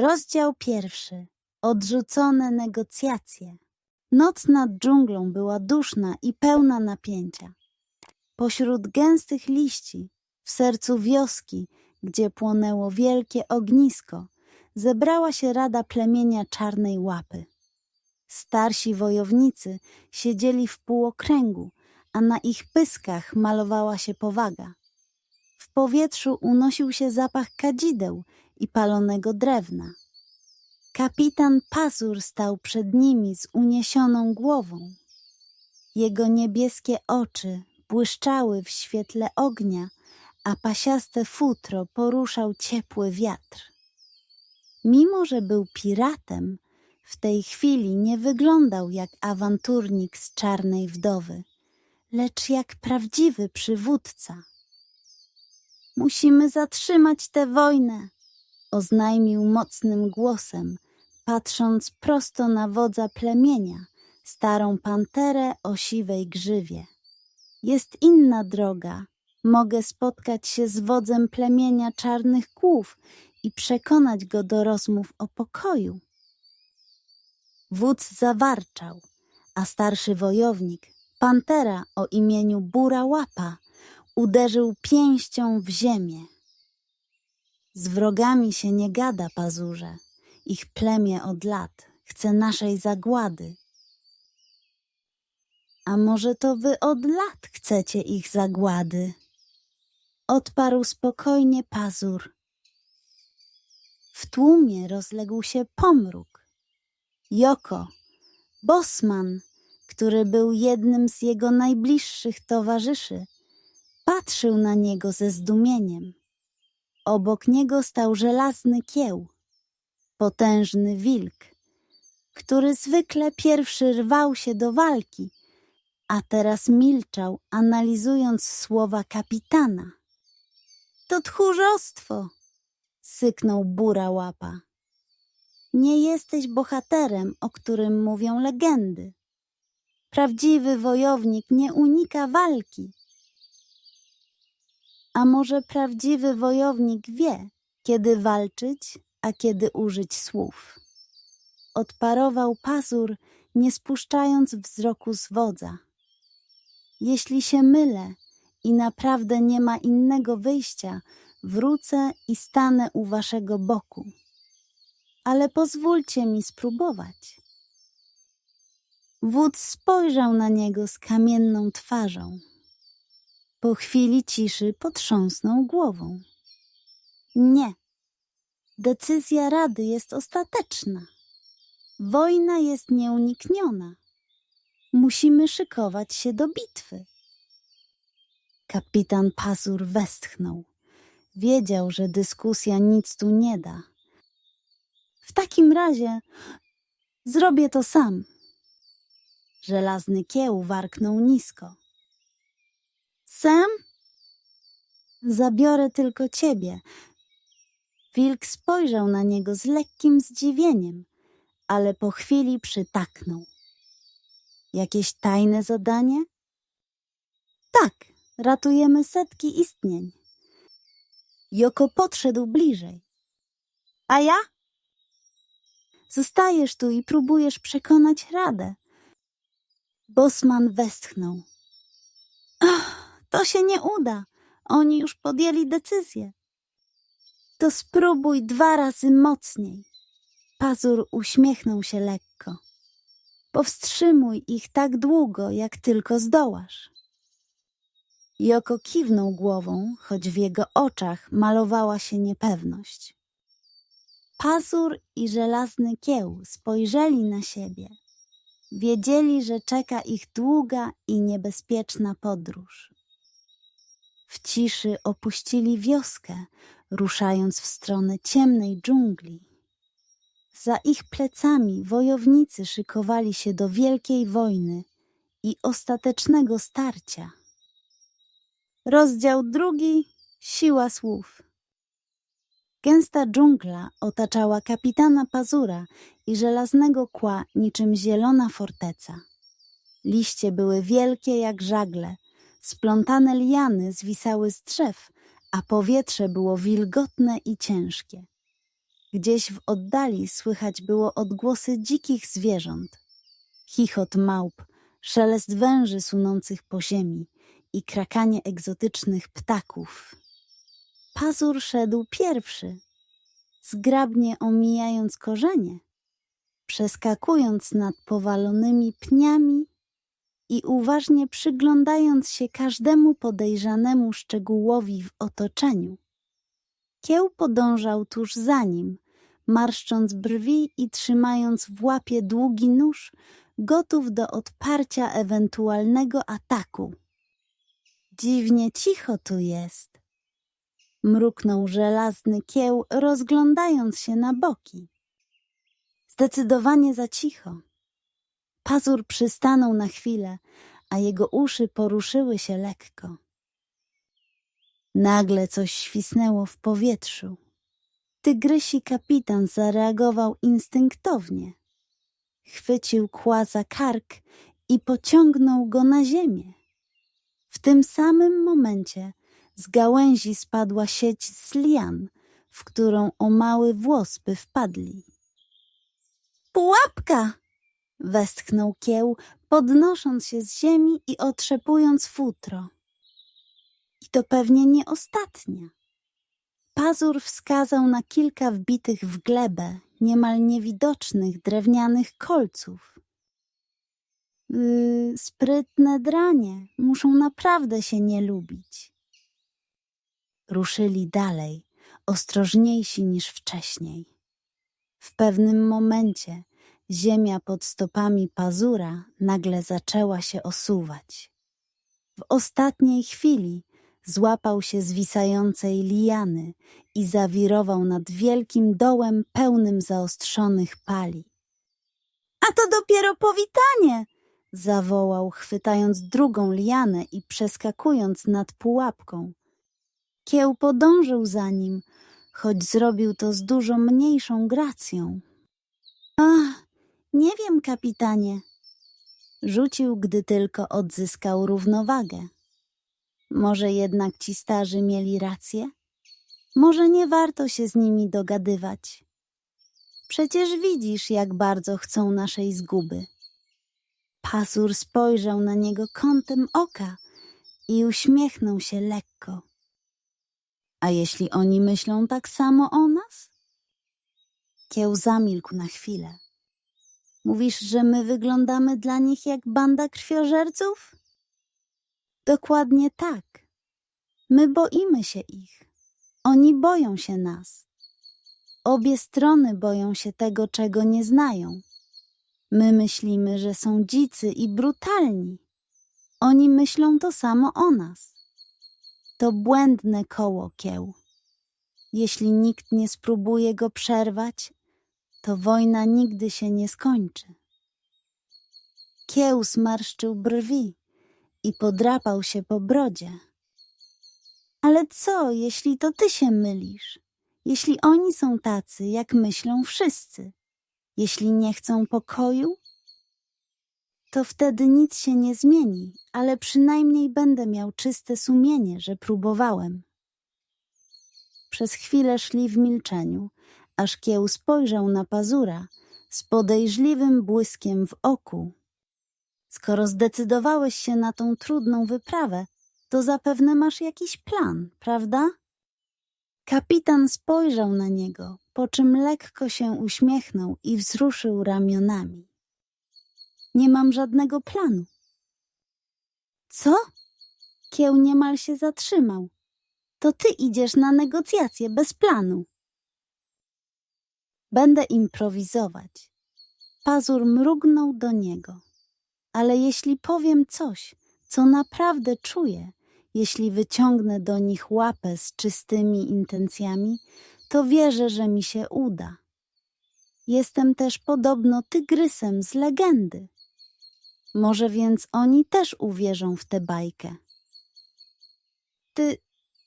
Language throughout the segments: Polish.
Rozdział pierwszy. Odrzucone negocjacje. Noc nad dżunglą była duszna i pełna napięcia. Pośród gęstych liści, w sercu wioski, gdzie płonęło wielkie ognisko, zebrała się rada plemienia czarnej łapy. Starsi wojownicy siedzieli w półokręgu, a na ich pyskach malowała się powaga. W powietrzu unosił się zapach kadzideł i palonego drewna. Kapitan Pazur stał przed nimi z uniesioną głową. Jego niebieskie oczy błyszczały w świetle ognia, a pasiaste futro poruszał ciepły wiatr. Mimo, że był piratem, w tej chwili nie wyglądał jak awanturnik z czarnej wdowy, lecz jak prawdziwy przywódca. Musimy zatrzymać tę wojnę, oznajmił mocnym głosem, patrząc prosto na wodza plemienia, starą panterę o siwej grzywie. Jest inna droga. Mogę spotkać się z wodzem plemienia czarnych kłów i przekonać go do rozmów o pokoju. Wódz zawarczał, a starszy wojownik, pantera o imieniu Bura Łapa, uderzył pięścią w ziemię. Z wrogami się nie gada, pazurze. Ich plemię od lat chce naszej zagłady. A może to wy od lat chcecie ich zagłady? Odparł spokojnie pazur. W tłumie rozległ się pomruk. Joko, bosman, który był jednym z jego najbliższych towarzyszy, patrzył na niego ze zdumieniem. Obok niego stał żelazny kieł, potężny wilk, który zwykle pierwszy rwał się do walki, a teraz milczał, analizując słowa kapitana. To tchórzostwo, syknął bura łapa. Nie jesteś bohaterem, o którym mówią legendy. Prawdziwy wojownik nie unika walki. A może prawdziwy wojownik wie, kiedy walczyć, a kiedy użyć słów? Odparował pazur, nie spuszczając wzroku z wodza. Jeśli się mylę i naprawdę nie ma innego wyjścia, wrócę i stanę u waszego boku. Ale pozwólcie mi spróbować. Wódz spojrzał na niego z kamienną twarzą. Po chwili ciszy potrząsnął głową. Nie. Decyzja Rady jest ostateczna. Wojna jest nieunikniona. Musimy szykować się do bitwy. Kapitan Pazur westchnął. Wiedział, że dyskusja nic tu nie da. W takim razie zrobię to sam. Żelazny kieł warknął nisko. Sam? Zabiorę tylko ciebie. Wilk spojrzał na niego z lekkim zdziwieniem, ale po chwili przytaknął. Jakieś tajne zadanie? Tak, ratujemy setki istnień. Joko podszedł bliżej. A ja? Zostajesz tu i próbujesz przekonać Radę. Bosman westchnął. Ach, to się nie uda. Oni już podjęli decyzję. To spróbuj dwa razy mocniej. Pazur uśmiechnął się lekko. Powstrzymuj ich tak długo, jak tylko zdołasz. Joko kiwnął głową, choć w jego oczach malowała się niepewność. Pazur i żelazny kieł spojrzeli na siebie. Wiedzieli, że czeka ich długa i niebezpieczna podróż. W ciszy opuścili wioskę, ruszając w stronę ciemnej dżungli. Za ich plecami wojownicy szykowali się do wielkiej wojny i ostatecznego starcia. Rozdział drugi Siła słów. Gęsta dżungla otaczała kapitana Pazura i żelaznego kła niczym zielona forteca. Liście były wielkie jak żagle, splątane liany zwisały z drzew, a powietrze było wilgotne i ciężkie. Gdzieś w oddali słychać było odgłosy dzikich zwierząt. Chichot małp, szelest węży sunących po ziemi i krakanie egzotycznych ptaków. Pazur szedł pierwszy, zgrabnie omijając korzenie, przeskakując nad powalonymi pniami i uważnie przyglądając się każdemu podejrzanemu szczegółowi w otoczeniu. Kieł podążał tuż za nim, marszcząc brwi i trzymając w łapie długi nóż, gotów do odparcia ewentualnego ataku. Dziwnie cicho tu jest, mruknął żelazny kieł, rozglądając się na boki. Zdecydowanie za cicho. Pazur przystanął na chwilę, a jego uszy poruszyły się lekko. Nagle coś świsnęło w powietrzu. Tygrysi kapitan zareagował instynktownie. Chwycił kła za kark i pociągnął go na ziemię. W tym samym momencie z gałęzi spadła sieć z lian, w którą o mały włos by wpadli. Pułapka! Westchnął kieł, podnosząc się z ziemi i otrzepując futro. I to pewnie nie ostatnia. Pazur wskazał na kilka wbitych w glebę, niemal niewidocznych drewnianych kolców. Yy, sprytne dranie, muszą naprawdę się nie lubić. Ruszyli dalej, ostrożniejsi niż wcześniej. W pewnym momencie ziemia pod stopami pazura nagle zaczęła się osuwać. W ostatniej chwili złapał się zwisającej liany i zawirował nad wielkim dołem pełnym zaostrzonych pali. A to dopiero powitanie! zawołał, chwytając drugą lianę i przeskakując nad pułapką. Kieł podążył za nim, choć zrobił to z dużo mniejszą gracją. Ach, nie wiem, kapitanie. Rzucił, gdy tylko odzyskał równowagę. Może jednak ci starzy mieli rację? Może nie warto się z nimi dogadywać. Przecież widzisz, jak bardzo chcą naszej zguby. Pazur spojrzał na niego kątem oka i uśmiechnął się lekko. A jeśli oni myślą tak samo o nas? Kieł zamilkł na chwilę. Mówisz, że my wyglądamy dla nich jak banda krwiożerców? Dokładnie tak. My boimy się ich. Oni boją się nas. Obie strony boją się tego, czego nie znają. My myślimy, że są dzicy i brutalni. Oni myślą to samo o nas. To błędne koło kieł. Jeśli nikt nie spróbuje go przerwać, to wojna nigdy się nie skończy. Kieł zmarszczył brwi i podrapał się po brodzie. Ale co, jeśli to ty się mylisz? Jeśli oni są tacy, jak myślą wszyscy? Jeśli nie chcą pokoju? To wtedy nic się nie zmieni, ale przynajmniej będę miał czyste sumienie, że próbowałem. Przez chwilę szli w milczeniu, aż kieł spojrzał na pazura z podejrzliwym błyskiem w oku. Skoro zdecydowałeś się na tą trudną wyprawę, to zapewne masz jakiś plan, prawda? Kapitan spojrzał na niego, po czym lekko się uśmiechnął i wzruszył ramionami. Nie mam żadnego planu. Co? Kieł niemal się zatrzymał. To ty idziesz na negocjacje bez planu. Będę improwizować. Pazur mrugnął do niego. Ale jeśli powiem coś, co naprawdę czuję, jeśli wyciągnę do nich łapę z czystymi intencjami, to wierzę, że mi się uda. Jestem też podobno tygrysem z legendy. Może więc oni też uwierzą w tę bajkę. Ty,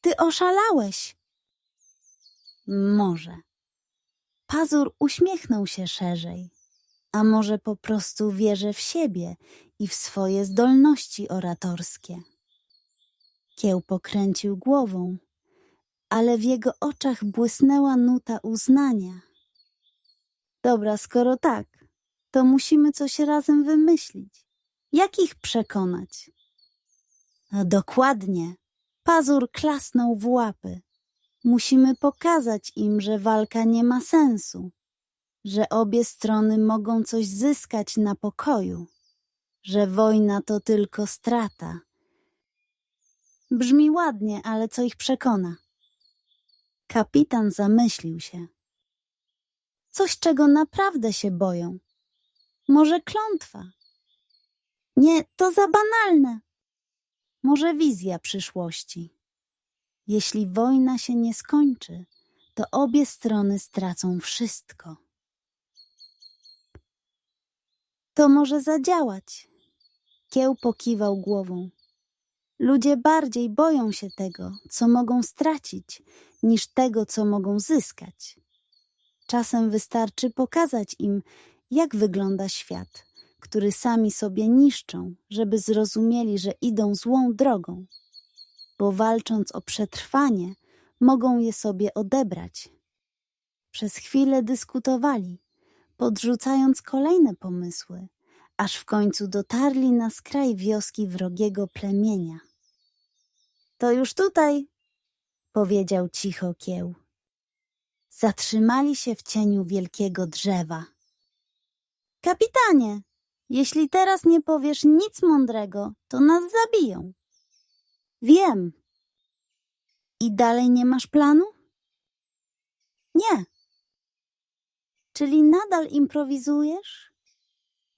ty oszalałeś. Może. Pazur uśmiechnął się szerzej. A może po prostu wierzę w siebie i w swoje zdolności oratorskie. Kieł pokręcił głową, ale w jego oczach błysnęła nuta uznania Dobra, skoro tak, to musimy coś razem wymyślić. Jak ich przekonać? No, dokładnie. Pazur klasnął w łapy. Musimy pokazać im, że walka nie ma sensu, że obie strony mogą coś zyskać na pokoju, że wojna to tylko strata. Brzmi ładnie, ale co ich przekona? Kapitan zamyślił się. Coś, czego naprawdę się boją. Może klątwa? Nie, to za banalne. Może wizja przyszłości. Jeśli wojna się nie skończy, to obie strony stracą wszystko. To może zadziałać. Kieł pokiwał głową. Ludzie bardziej boją się tego, co mogą stracić, niż tego, co mogą zyskać. Czasem wystarczy pokazać im, jak wygląda świat, który sami sobie niszczą, żeby zrozumieli, że idą złą drogą, bo walcząc o przetrwanie, mogą je sobie odebrać. Przez chwilę dyskutowali, podrzucając kolejne pomysły, aż w końcu dotarli na skraj wioski wrogiego plemienia. To już tutaj, powiedział cicho kieł. Zatrzymali się w cieniu wielkiego drzewa. Kapitanie, jeśli teraz nie powiesz nic mądrego, to nas zabiją. Wiem. I dalej nie masz planu? Nie. Czyli nadal improwizujesz?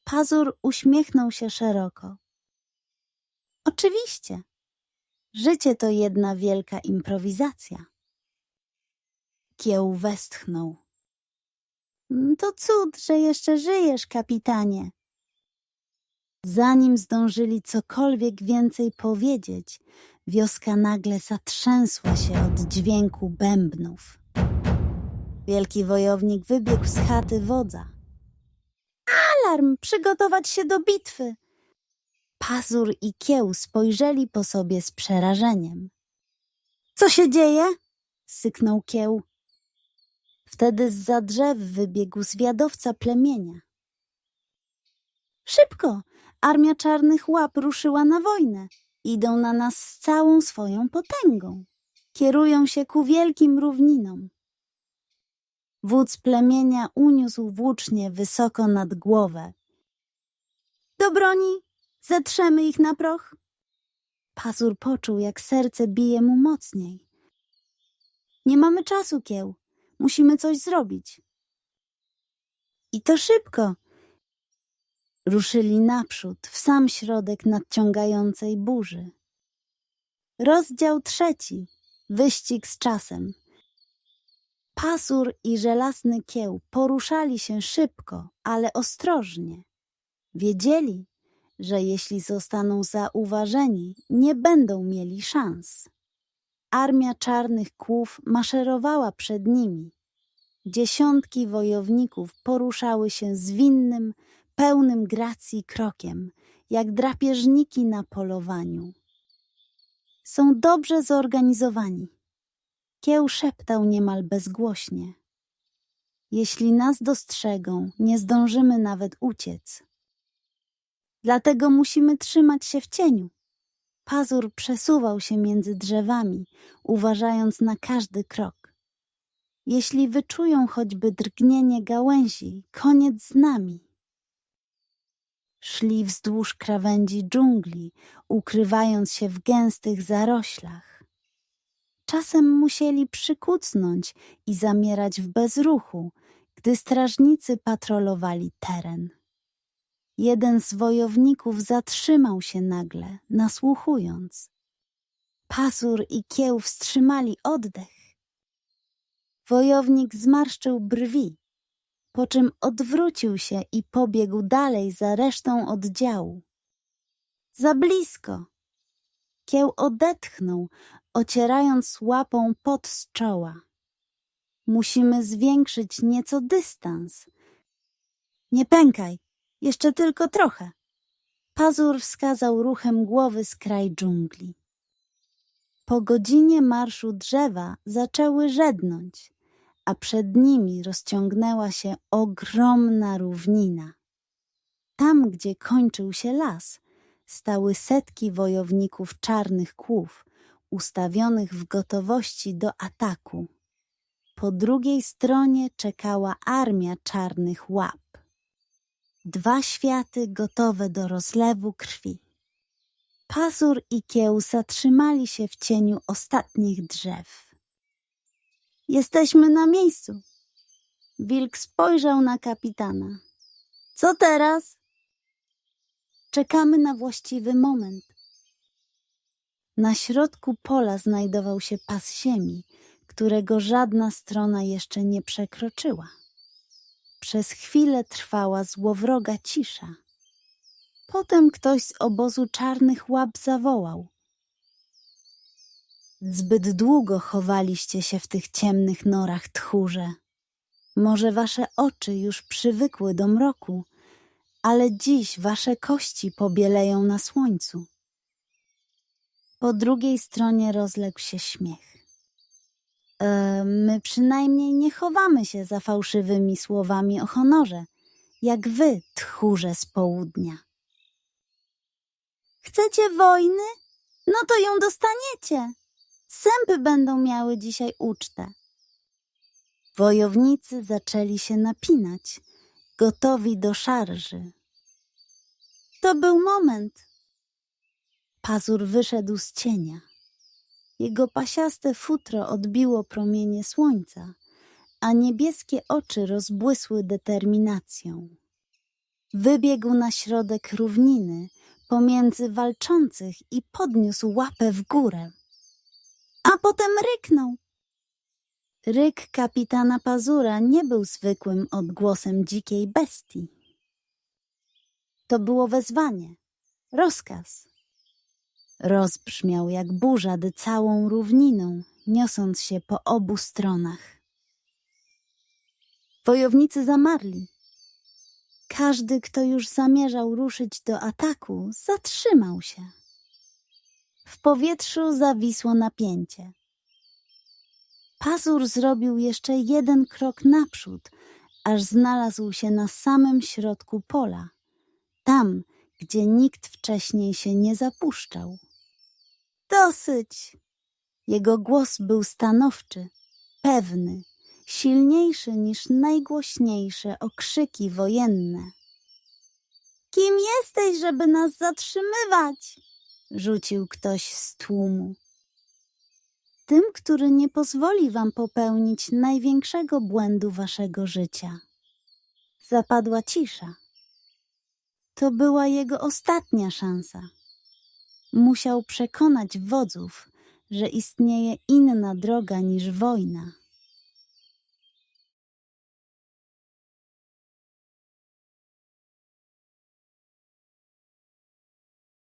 Pazur uśmiechnął się szeroko. Oczywiście. Życie to jedna wielka improwizacja. Kieł westchnął. To cud, że jeszcze żyjesz, kapitanie. Zanim zdążyli cokolwiek więcej powiedzieć, wioska nagle zatrzęsła się od dźwięku bębnów. Wielki wojownik wybiegł z chaty wodza. Alarm! Przygotować się do bitwy! Pazur i kieł spojrzeli po sobie z przerażeniem. Co się dzieje? syknął kieł. Wtedy z drzew wybiegł zwiadowca plemienia. Szybko! Armia czarnych łap ruszyła na wojnę. Idą na nas z całą swoją potęgą. Kierują się ku wielkim równinom. Wódz plemienia uniósł włócznie wysoko nad głowę. Do broni! Zetrzemy ich na proch! Pazur poczuł, jak serce bije mu mocniej. Nie mamy czasu, kieł. Musimy coś zrobić. I to szybko. Ruszyli naprzód, w sam środek nadciągającej burzy. Rozdział trzeci. Wyścig z czasem. Pasur i żelazny kieł poruszali się szybko, ale ostrożnie. Wiedzieli, że jeśli zostaną zauważeni, nie będą mieli szans. Armia czarnych kłów maszerowała przed nimi. Dziesiątki wojowników poruszały się zwinnym, pełnym gracji krokiem, jak drapieżniki na polowaniu. Są dobrze zorganizowani. Kieł szeptał niemal bezgłośnie. Jeśli nas dostrzegą, nie zdążymy nawet uciec. Dlatego musimy trzymać się w cieniu. Pazur przesuwał się między drzewami, uważając na każdy krok. Jeśli wyczują choćby drgnienie gałęzi, koniec z nami. Szli wzdłuż krawędzi dżungli, ukrywając się w gęstych zaroślach. Czasem musieli przykucnąć i zamierać w bezruchu, gdy strażnicy patrolowali teren. Jeden z wojowników zatrzymał się nagle, nasłuchując. Pazur i kieł wstrzymali oddech. Wojownik zmarszczył brwi, po czym odwrócił się i pobiegł dalej za resztą oddziału. Za blisko! Kieł odetchnął, ocierając łapą pot z czoła. Musimy zwiększyć nieco dystans. Nie pękaj, jeszcze tylko trochę. Pazur wskazał ruchem głowy skraj dżungli. Po godzinie marszu drzewa zaczęły żednąć, a przed nimi rozciągnęła się ogromna równina. Tam, gdzie kończył się las, stały setki wojowników czarnych kłów, ustawionych w gotowości do ataku. Po drugiej stronie czekała armia czarnych łap. Dwa światy gotowe do rozlewu krwi. Pazur i Kiełsa trzymali się w cieniu ostatnich drzew. Jesteśmy na miejscu. Wilk spojrzał na kapitana. Co teraz? Czekamy na właściwy moment. Na środku pola znajdował się pas ziemi, którego żadna strona jeszcze nie przekroczyła. Przez chwilę trwała złowroga cisza. Potem ktoś z obozu czarnych łap zawołał. Zbyt długo chowaliście się w tych ciemnych norach tchórze. Może wasze oczy już przywykły do mroku, ale dziś wasze kości pobieleją na słońcu. Po drugiej stronie rozległ się śmiech. E, my przynajmniej nie chowamy się za fałszywymi słowami o honorze, jak wy, tchórze z południa. Chcecie wojny? No to ją dostaniecie. Sępy będą miały dzisiaj ucztę. Wojownicy zaczęli się napinać, gotowi do szarży. To był moment. Pazur wyszedł z cienia. Jego pasiaste futro odbiło promienie słońca, a niebieskie oczy rozbłysły determinacją. Wybiegł na środek równiny pomiędzy walczących i podniósł łapę w górę. A potem ryknął. Ryk kapitana Pazura nie był zwykłym odgłosem dzikiej bestii. To było wezwanie, rozkaz. Rozbrzmiał jak burza dy całą równiną, niosąc się po obu stronach. Wojownicy zamarli. Każdy, kto już zamierzał ruszyć do ataku, zatrzymał się. W powietrzu zawisło napięcie. Pazur zrobił jeszcze jeden krok naprzód, aż znalazł się na samym środku pola, tam, gdzie nikt wcześniej się nie zapuszczał. Dosyć! Jego głos był stanowczy, pewny, silniejszy niż najgłośniejsze okrzyki wojenne. Kim jesteś, żeby nas zatrzymywać? Rzucił ktoś z tłumu. Tym, który nie pozwoli wam popełnić największego błędu waszego życia. Zapadła cisza. To była jego ostatnia szansa. Musiał przekonać wodzów, że istnieje inna droga niż wojna.